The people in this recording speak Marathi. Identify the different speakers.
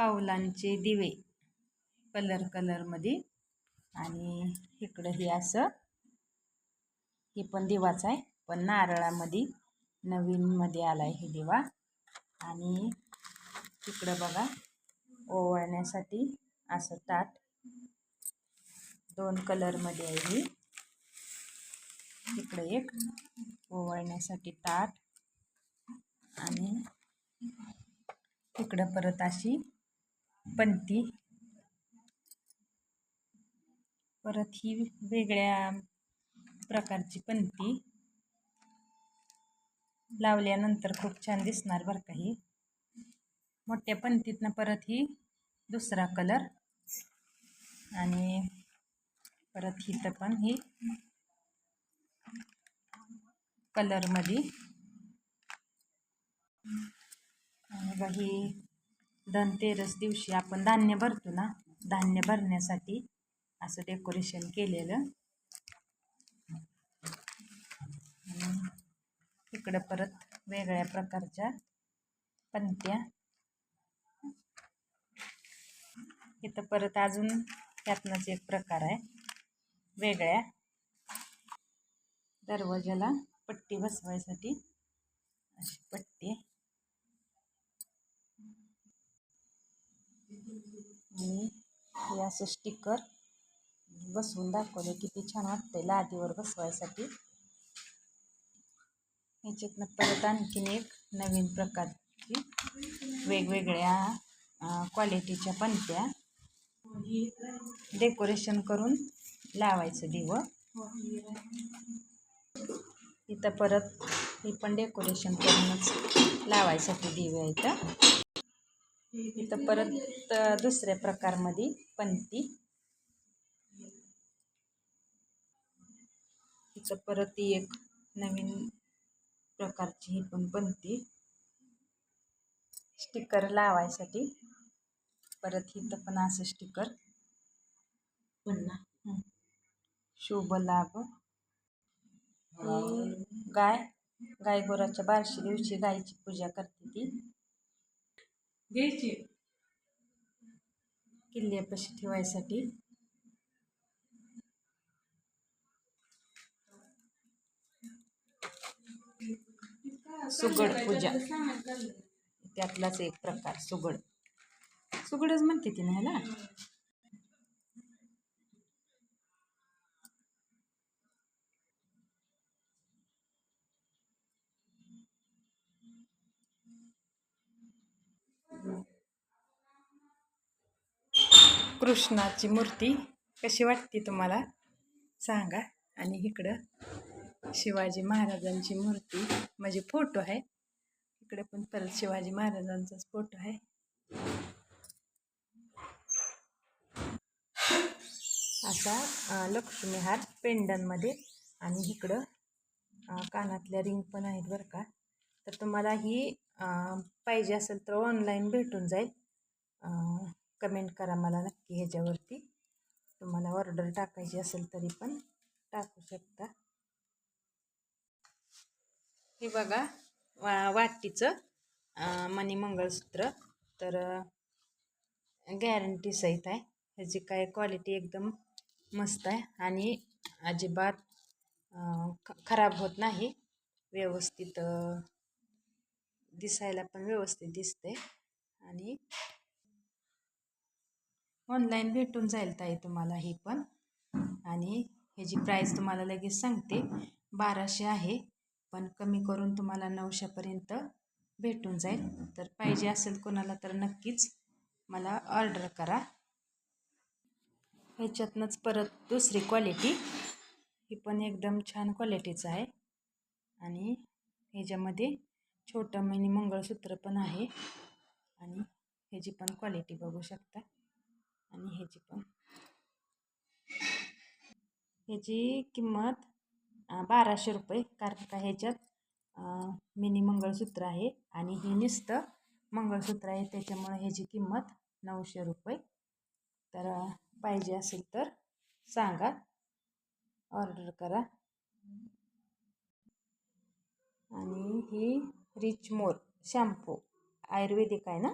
Speaker 1: पावलांचे दिवे कलर कलरमध्ये आणि इकडं हे असं हे पण दिवाच आहे. पण नारळामध्ये नवीनमध्ये आला आहे हे दिवा. आणि तिकडं बघा ओवाळण्यासाठी असं ताट. दोन कलरमध्ये आहे ही. इकडे एक ओवाळण्यासाठी ताट. आणि इकडं परत अशी बनती. परत ही वेगळ्या प्रकारची पंती लावल्यानंतर खूप छान दिसणार बरं का ही. मोठ्या पंतीतनं परत ही दुसरा कलर. आणि परत हिथं पण ही कलरमध्ये. आणि बघी धनतेरस दिवशी आपण धान्य भरतो ना धान्य भरण्यासाठी असं डेकोरेशन केलेलं. इकडं परत वेगळ्या प्रकारच्या पंत्या इथं परत अजून त्यातनंच एक प्रकार आहे वेगळ्या. दरवाजाला पट्टी बसवायसाठी अशी पट्टी आणि हे असं स्टिकर बसवून दाखवलं किती छान वाटतंय लादीवर बसवायसाठी. ह्याच्यातनं परत आणखीन एक नवीन प्रकारची वेगवेगळ्या क्वालिटीच्या पंत्या डेकोरेशन करून लावायचं दिव. इथं परत हे पण डेकोरेशन करूनच लावायसाठी दिव्या इथं इथं परत दुसऱ्या प्रकारमध्ये पंती तिचं परत एक नवीन प्रकारची ही पण पंती स्टिकर लावायसाठी. परत इथं पण असं स्टिकर. पुन्हा. शुभ लाभ. गाय गाय गोराच्या बारशे दिवशी गायची पूजा करते ती.
Speaker 2: घ्यायची.
Speaker 1: किल्ल्यापाशी ठेवायसाठी. सुगड पूजा. त्यातलाच एक प्रकार सुगड. सुगडच म्हणते ती ना ह्याला? कृष्णाची मूर्ती कशी वाटते तुम्हाला? सांगा. आणि इकडं शिवाजी महाराजांची मूर्ती म्हणजे फोटो आहे. इकडे पण परत शिवाजी महाराजांचाच फोटो आहे. असा लक्ष्मीहार पेंडनमध्ये आणि इकडं कानातल्या रिंग पण आहेत बरं का. तर तुम्हाला ही पाहिजे असेल तर ऑनलाईन भेटून जाईल. कमेंट करा मला नक्की ह्याच्यावरती. तुम्हाला ऑर्डर टाकायची असेल तरी पण टाकू शकता. हे बघा वा वाटीचं मनी मंगळसूत्र. तर गॅरंटी सहित आहे. ह्याची काय क्वालिटी एकदम मस्त आहे. आणि अजिबात खराब होत नाही. व्यवस्थित दिसायला पण व्यवस्थित दिसते आणि ऑनलाईन भेटून जाईल ताई तुम्हाला ही पण. आणि ह्याची प्राईस तुम्हाला लगेच सांगते बाराशे आहे. पण कमी करून तुम्हाला नऊशेपर्यंत भेटून जाईल. तर पाहिजे असेल कोणाला तर नक्कीच मला ऑर्डर करा. ह्याच्यातनंच परत दुसरी क्वालिटी ही पण एकदम छान क्वालिटीचं आहे. आणि ह्याच्यामध्ये छोटं मिनी मंगळसूत्र पण आहे. आणि ह्याची पण क्वालिटी बघू शकता. आणि ह्याची पण. ह्याची किंमत बाराशे रुपये. कारण का ह्याच्यात मिनी मंगळसूत्र आहे आणि ही नुसतं मंगळसूत्र आहे. त्याच्यामुळे ह्याची किंमत नऊशे रुपये. तर पाहिजे असेल तर सांगा. ऑर्डर करा. आणि ही रिच मोर शॅम्पू. आयुर्वेदिक आहे ना?